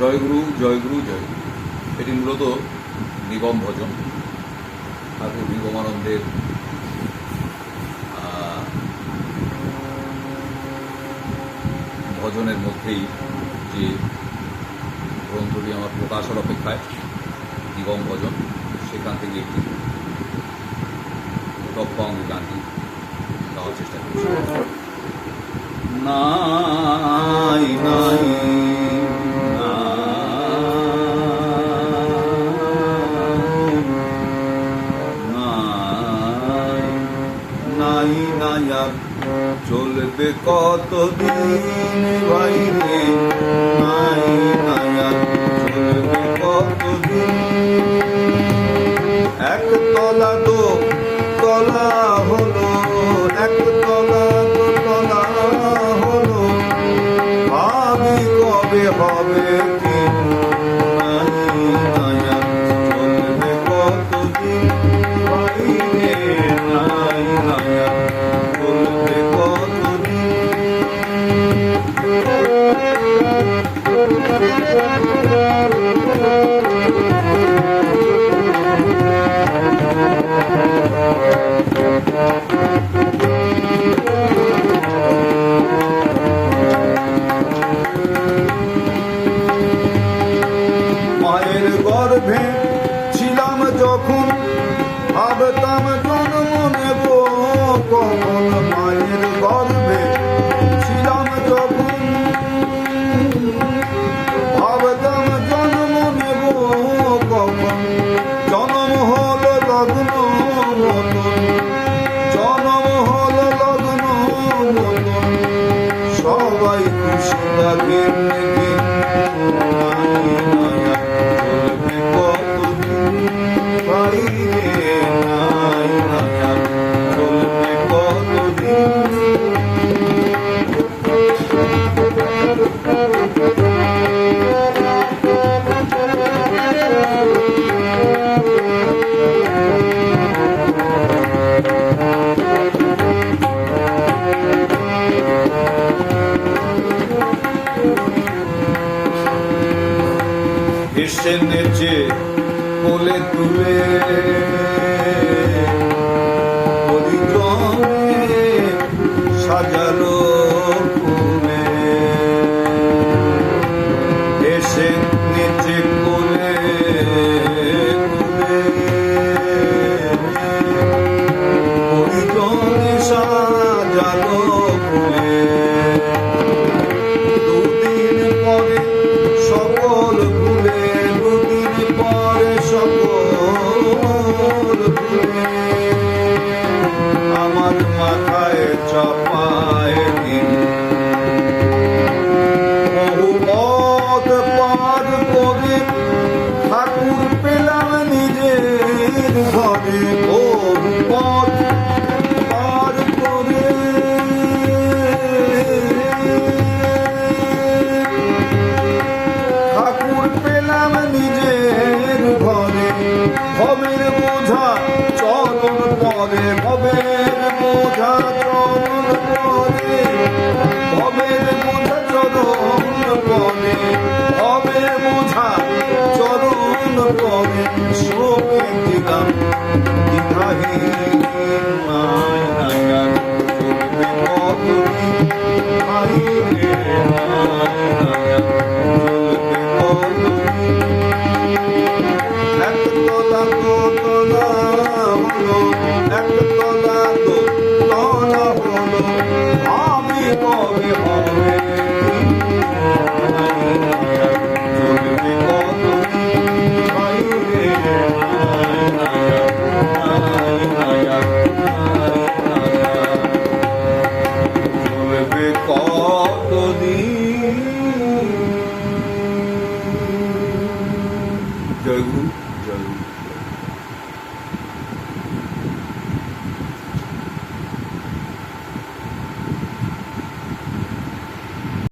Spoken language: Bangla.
জয়গুরু জয়গুরু জয়গুরু। এটি মূলত নিগম ভজন, ঠাকুর নিগমানন্দের ভজনের মধ্যেই যে গ্রন্থটি আমার প্রকাশের অপেক্ষায়, নিগম ভজন, সেখান থেকে একটি টপ্পা গানটি গাওয়ার চেষ্টা করছি। নাই নাই চলবে কতদিন ভাই রে নাই আর চলবে কতদিন যখন ভাবতাম জন্ম নেব কখন মায়ের গর্ভে ছিলাম যখন ভাবতাম জন্ম নেব কখন জন্ম হলো লগ্ন মতন জন্ম হলো লগ্ন মতন সবাই খুশি লাগে। এসে নেচে কোলে তুলে। পরিক্রমে সাজালো ফুলে। এসে নেচে কোলে